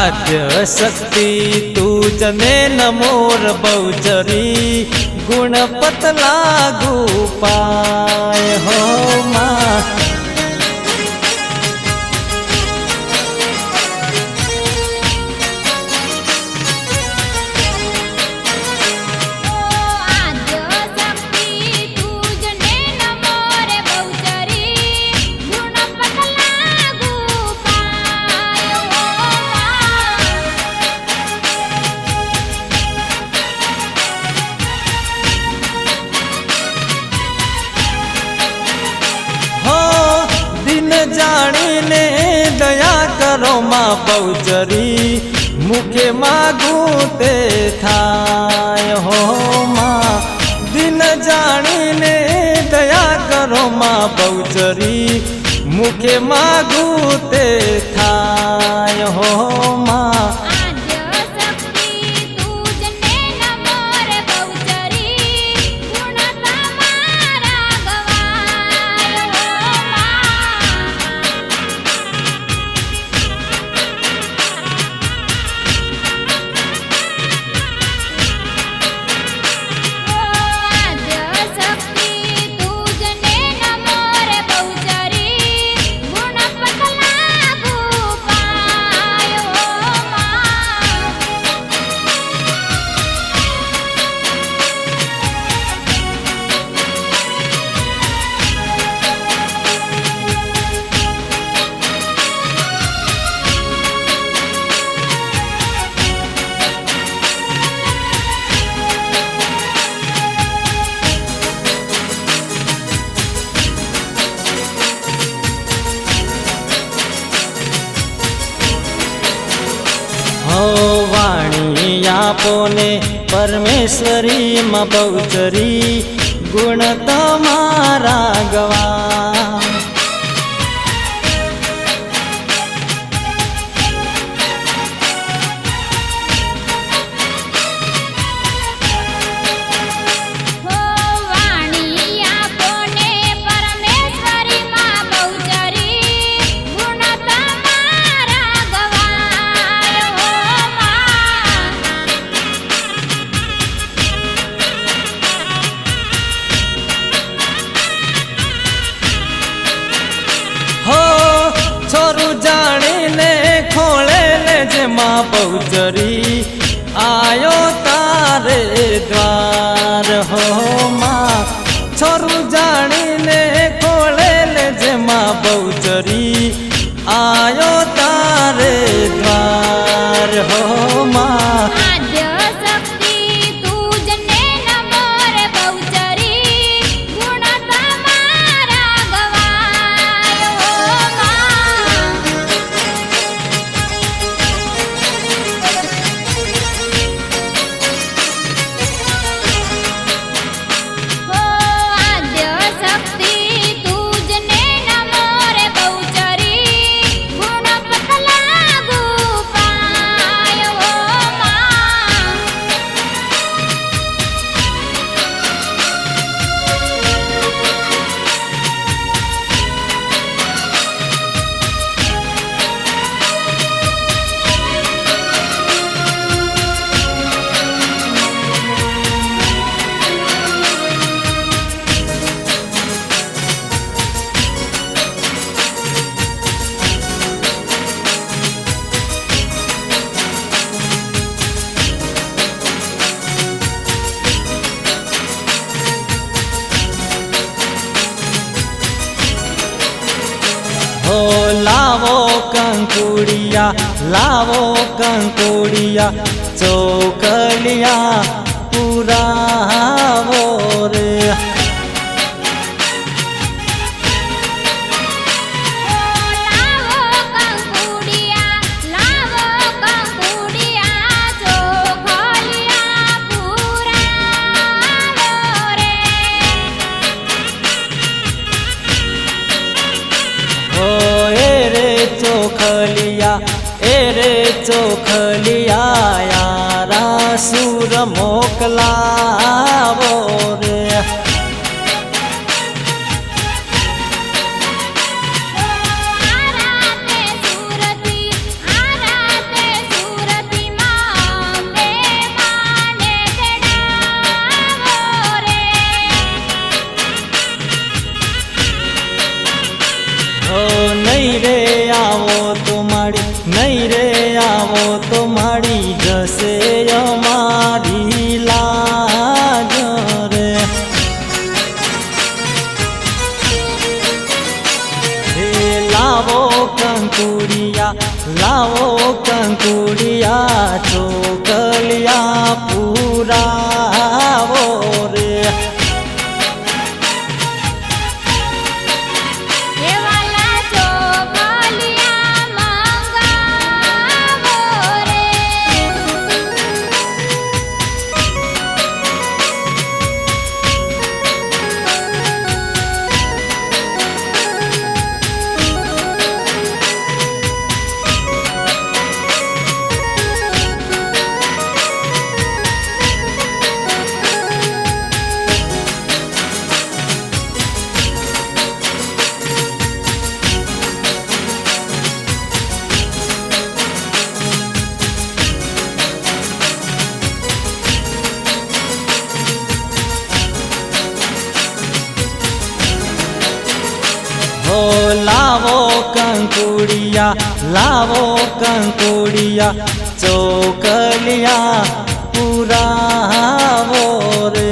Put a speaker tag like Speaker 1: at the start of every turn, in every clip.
Speaker 1: આદ્ય શક્તિ તું જ મે
Speaker 2: નમોર બહુજરી ગુણ પતલા ગુપાય
Speaker 1: હો. હાથોમાં પૌચરી મુખે માગું તે થાય. હો માં, દિન જાણીને દયા કરો માં પૌચરી મુખે માગું તે થાય. હો આપોને પરમેશ્વરી માં બહુચરી ગુણ તમારા ગવા. લાવો કંકુડિયા લાવો કંકુડિયા ચોકલિયા પુરાવો
Speaker 2: ચોખલિયા
Speaker 1: એ રે ચોખલિયા યારા સુર
Speaker 2: મોકલા. લાવો લાવો કંકુડિયા લાવો કંકુડિયા ચોકલિયા પુરાવો રે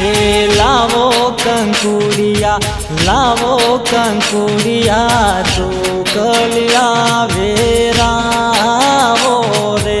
Speaker 2: હે લાવો કંકુડિયા લાવો કંકુડિયા ચોકલિયા વેરાવો રે.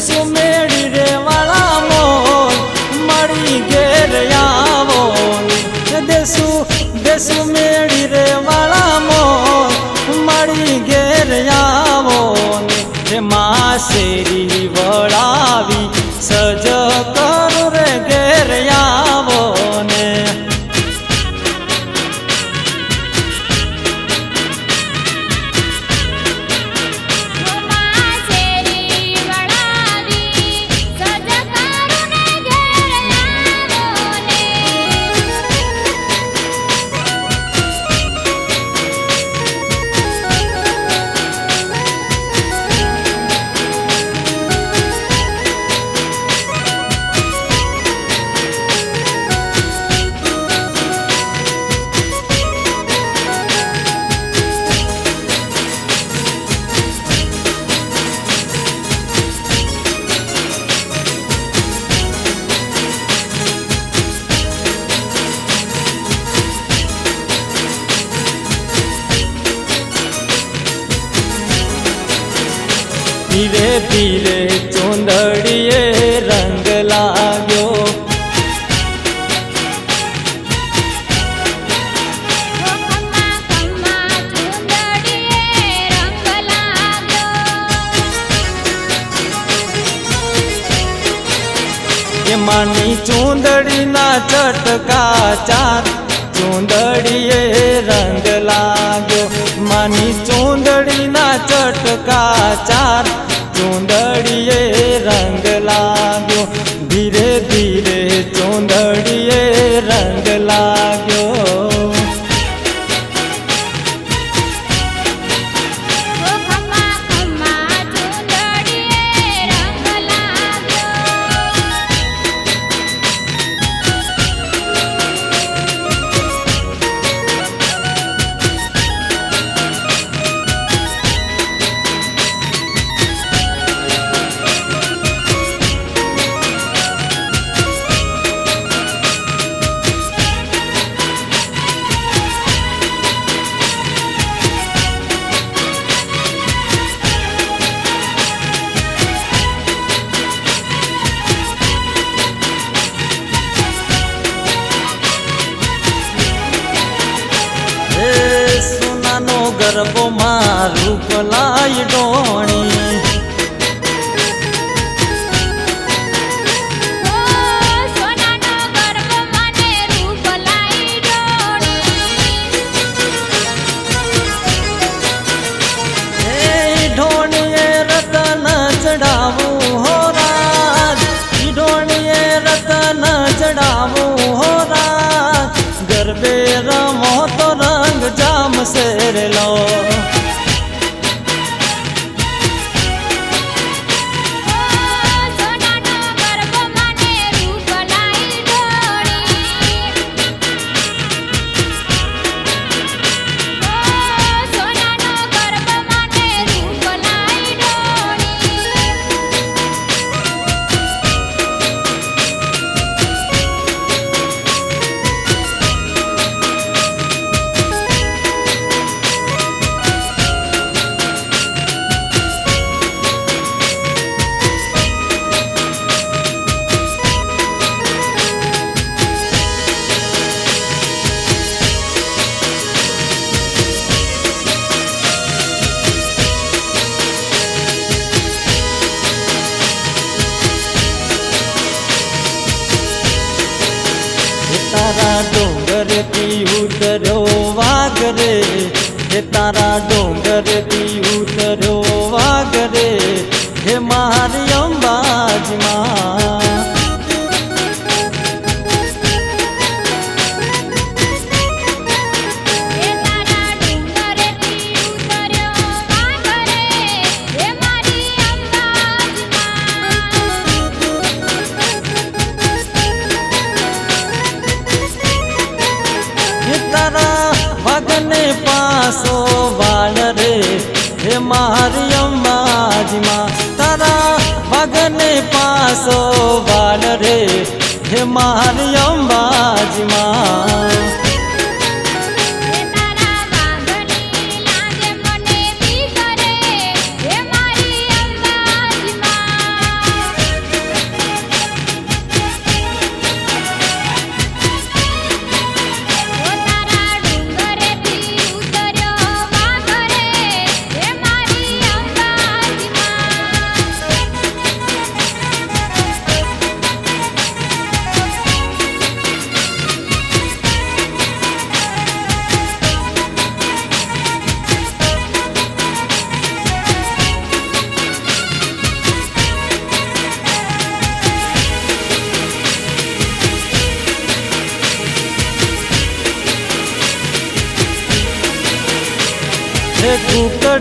Speaker 1: બેસી મેળી રે
Speaker 2: વાળા મોન મળી ઘેર આવો. દેસુ
Speaker 1: દેસુ
Speaker 2: મેળી રે વાળા મોન મળી ઘેર આવો. રે
Speaker 1: મા
Speaker 2: ધીરે ધીરે ચોંદડીએ રંગ
Speaker 1: લાગ ચૂંદડીએ રંગલા કરે
Speaker 2: હે તારા ડોંગર તારા મગને પાસો વાલ રે હે મારી અંબાજમાં.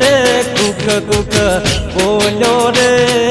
Speaker 1: એ
Speaker 2: કુખ કુખ બોલો રે.